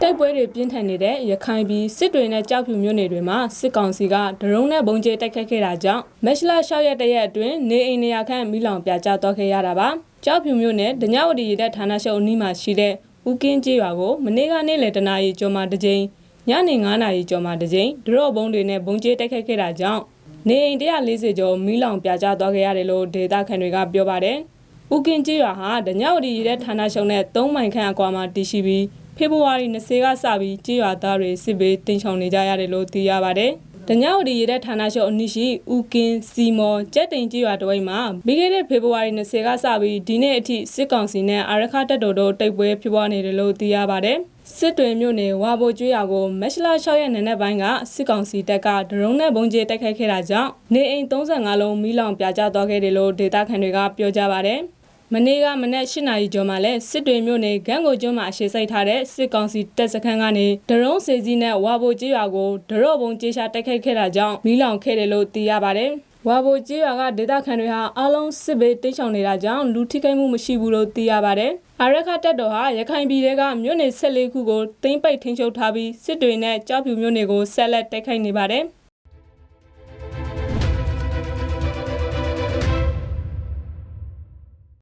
တိုက်ပွဲတွေပြင်းထန်နေတဲ့ရခိုင်ပြည်စစ်တွေနဲ့ကြောက်ဖြူမြို့နယ်တွေမှာစစ်ကောင်စီကဒရုန်းနဲ့ဘုံကျဲတိုက်ခတ်ခဲ့တာကြောင့်မက်ရှလာ6ရက်တရက်အတွင်းနေအိမ်နေရာခန့်မိလောင်ပြာကျသွားခဲ့ရတာပါကြောက်ဖြူမြို့နယ်ဒညဝတီရတဲ့ဌာနချုပ်အနီးမှာရှိတဲ့ဦးကင်းကျေးရွာကိုမနေ့ကနေ့လယ်တနာရီကျော်မှတစ်ကြိမ်ညနေ9နာရီကျော်မှတစ်ကြိမ်ဒရော့ဘုံတွေနဲ့ဘုံကျဲတိုက်ခတ်ခဲ့တာကြောင့်နေအိမ်140ကျော်မိလောင်ပြာကျသွားခဲ့ရတယ်လို့ဒေတာခန်တွေကပြောပါတယ် ဦးကင်းကျေးရွာဟာဒညဝတီရတဲ့ဌာနချုပ်နဲ့3မိုင်ခန့်အကွာမှာတည်ရှိပြီးဖေဖော်ဝါရီ20ကစပြီးကြေးရွာသားတွေစစ်ဘေးတင်ချောင်နေကြရတယ်လို့သိရပါတယ်။တညဝတီရတဲ့ဌာနချုပ်အနိရှိဦးကင်းစီမော်ကျက်တိန်ကြေးရွာတဝိုက်မှာပြီးခဲ့တဲ့ဖေဖော်ဝါရီ20ကစပြီးဒီနေ့အထိစစ်ကောင်စီနဲ့အာရခတပ်တော်တို့တိုက်ပွဲဖြစ်ပွားနေတယ်လို့သိရပါတယ်။စစ်တွေမြို့နယ်ဝါဘိုကျွေးရွာကိုမက်ရှလာ6ရက်နေ့နက်ပိုင်းကစစ်ကောင်စီတပ်ကဒရုန်းနဲ့ဘုံကျဲတိုက်ခိုက်ခဲ့တာကြောင့်နေအိမ်35လုံးမိလောင်ပြာကျသွားခဲ့တယ်လို့ဒေသခံတွေကပြောကြပါတယ်။ မနေ့ကမနေ့၈နာရီကျော်မှလည်းစစ်တွေမြို့နယ်ဂန်းကိုကျွန်းမှာအရှိစိုက်ထားတဲ့စစ်ကောင်စီတပ်စခန်းကနေဒရုန်းစေစီနဲ့ဝါဘိုကျေးရွာကိုဒရော့ဘုံကျေးရှာတိုက်ခိုက်ခဲ့တာကြောင့်မီးလောင်ခဲ့တယ်လို့သိရပါတယ်။ဝါဘိုကျေးရွာကဒေသခံတွေဟာအလုံးစစ်ဘေးတိတ်ချောင်နေတာကြောင့်လူထိခိုက်မှုမရှိဘူးလို့သိရပါတယ်။အာရခတပ်တော်ဟာရခိုင်ပြည်ထဲကမြို့နယ်14ခုကိုသိမ်းပိတ်ထိန်းချုပ်ထားပြီးစစ်တွေနဲ့ကြောက်ဖြူမြို့နယ်ကိုဆက်လက်တိုက်ခိုက်နေပါတယ်။